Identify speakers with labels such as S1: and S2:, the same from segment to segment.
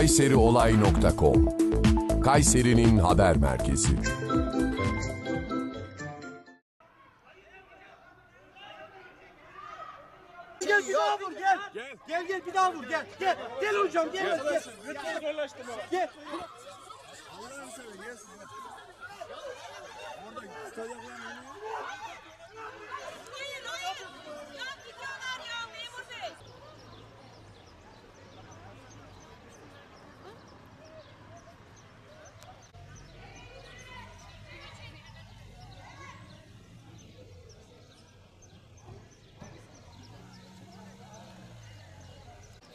S1: kayseriolay.com Kayseri'nin haber merkezi.
S2: Gel bir daha vur gel. Gel gel, bir daha vur gel. Gel gel hocam gel. Gel. Gel. gel.
S3: Hayır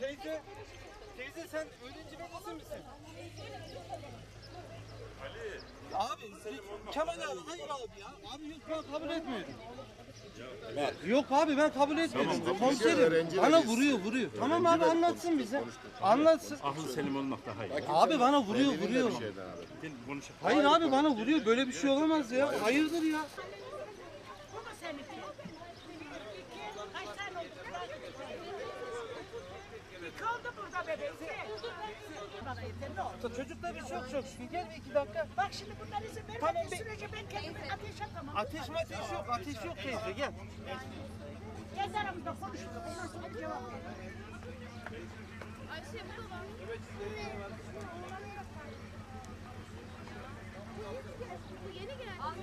S2: Teyze. Teyze sen öğrenci velisi misin? Ali. Abi Kemal abi hayır abi ya. Abi yok ben kabul etmiyorum. Yok abi ben kabul etmiyorum. Komiserim bana vuruyor vuruyor. Tamam abi anlatsın bize. Anlatsın.
S4: Aklı selim olmak daha iyi.
S2: Abi bana vuruyor vuruyor.
S4: Gel konuş.
S2: Hayır abi bana vuruyor böyle bir şey olamaz ya. Hayırdır ya.
S3: Bu mu seninki? Kaç tane oldu? İki
S2: Çocuklar çok çok şükür. Gel bir iki dakika.
S3: Bak şimdi bunlar izin
S2: Tamam,
S3: vermediği
S2: bir-
S3: sürece ben kendimi ateş atamam.
S2: Ateş mateş yok. Ateş yok teyze gel.
S3: Kendi aramızda konuştuk. Ondan sonra bir cevap verin.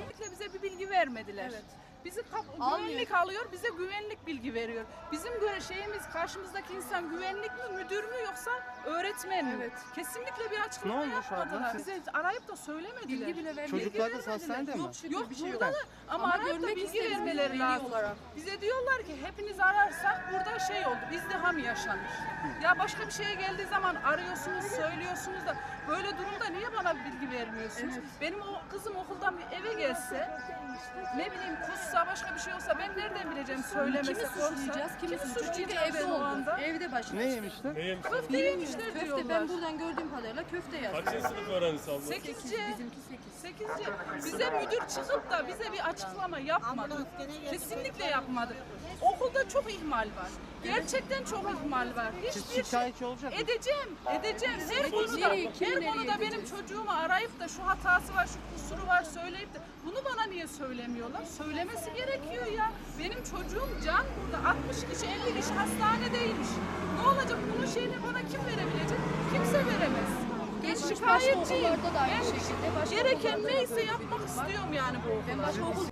S5: Kesinlikle bize bir bilgi vermediler. Bizi güvenlik alıyor, bize güvenlik bilgi veriyor. Bizim göre şeyimiz karşımızdaki insan güvenlik mi, müdür mü yoksa öğretmen mi? Kesinlikle bir açıklama
S2: Ne olmuş
S5: yapmadılar.
S2: abla?
S5: Bize arayıp da söylemediler. Bilgi bile
S2: Çocuklar da hastanede mi?
S5: Yok burada da ama, arayıp da bilgi vermeleri lazım. Bize diyorlar ki hepiniz ararsak burada şey oldu, izdiham yaşanır. Ya başka bir şeye geldiği zaman arıyorsunuz, söylüyorsunuz da böyle durumda niye bana bilgi vermiyorsunuz? Benim o kızım okuldan bir eve gelse, ne bileyim kussa başka bir şey olsa ben nereden bileceğim söylemese
S6: Kimi suçlayacağız? Kimi suçlayacağız? Çünkü evde
S5: o
S6: oldu.
S5: anda?
S6: Evde başladı.
S2: Ne yemişler?
S5: Köfte yemişler
S6: Köfte
S5: diyorlar.
S6: ben buradan gördüğüm kadarıyla köfte yazdı.
S4: Kaçıncı sınıf öğrencisi abla?
S5: Sekizci.
S6: Bizimki 8.
S5: Sekizci. Bize müdür çıkıp da bize bir açıklama yapmadı. Kesinlikle yapmadı. Okulda çok ihmal var. Gerçekten çok ihmal var. Hiçbir şey.
S2: olacak mısınız?
S5: Edeceğim, edeceğim. Her konuda, her konuda benim çocuğumu arayıp da şu hatası var, şu kusuru var söyleyip de bunu bana niye söylemiyorlar? Söylemesi gerekiyor ya. Benim çocuğum can burada. 60 kişi, 50 kişi hastanedeymiş. Ne olacak? Bunun şeyini bana kim verebilecek? Kimse veremez. Ben şikayetçiyim.
S6: okullarda da aynı
S5: Ben gereken neyse yapmak istiyorum yani bu
S6: Ben
S5: okulda.